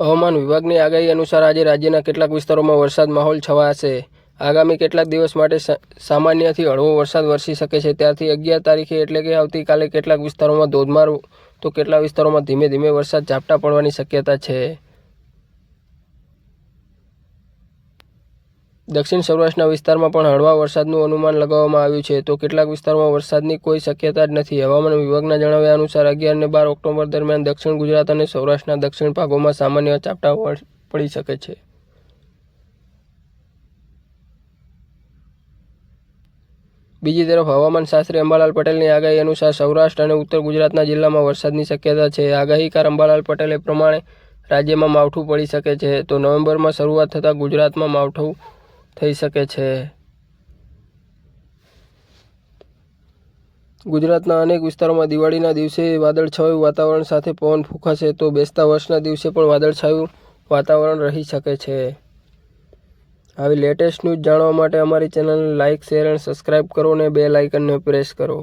હવામાન વિભાગની આગાહી અનુસાર આજે રાજ્યના કેટલાક વિસ્તારોમાં વરસાદ માહોલ છવાશે. આગામી કેટલાક દિવસ માટે સામાન્યથી હળવો વરસાદ વરસી શકે છે. ત્યારથી અગિયાર તારીખે એટલે કે આવતીકાલે કેટલાક વિસ્તારોમાં ધોધમાર, તો કેટલાક વિસ્તારોમાં ધીમે ધીમે વરસાદ ઝાપટા પડવાની શક્યતા છે. દક્ષિણ સૌરાષ્ટ્રના વિસ્તારમાં પણ હળવા વરસાદનું અનુમાન લગાવવામાં આવ્યું છે. તો કેટલાક વિસ્તારોમાં વરસાદની કોઈ શક્યતા જ નથી. હવામાન વિભાગના જણાવ્યા અનુસાર અગિયાર અને બાર ઓક્ટોબર દરમિયાન દક્ષિણ ગુજરાત અને સૌરાષ્ટ્રના દક્ષિણ ભાગોમાં સામાન્ય ચાપટા પડી શકે છે. બીજી તરફ હવામાન શાસ્ત્રી અંબાલાલ પટેલની આગાહી અનુસાર સૌરાષ્ટ્ર અને ઉત્તર ગુજરાતના જિલ્લામાં વરસાદની શક્યતા છે. આગાહીકાર અંબાલાલ પટેલે પ્રમાણે રાજ્યમાં માવઠું પડી શકે છે. તો નવેમ્બરમાં શરૂઆત થતાં ગુજરાતમાં માવઠું થઈ શકે છે. ગુજરાતના અનેક વિસ્તારોમાં દિવાળીના દિવસે વાદળછાયું વાતાવરણ સાથે પવન ફૂંકાશે તો બેસતા વર્ષના દિવસે પણ વાદળછાયું વાતાવરણ રહી શકે છે. આવી લેટેસ્ટ ન્યૂઝ જાણવા માટે અમારી ચેનલને લાઇક શેર અને સબસ્ક્રાઇબ કરો અને બે લાઇકનને પ્રેસ કરો.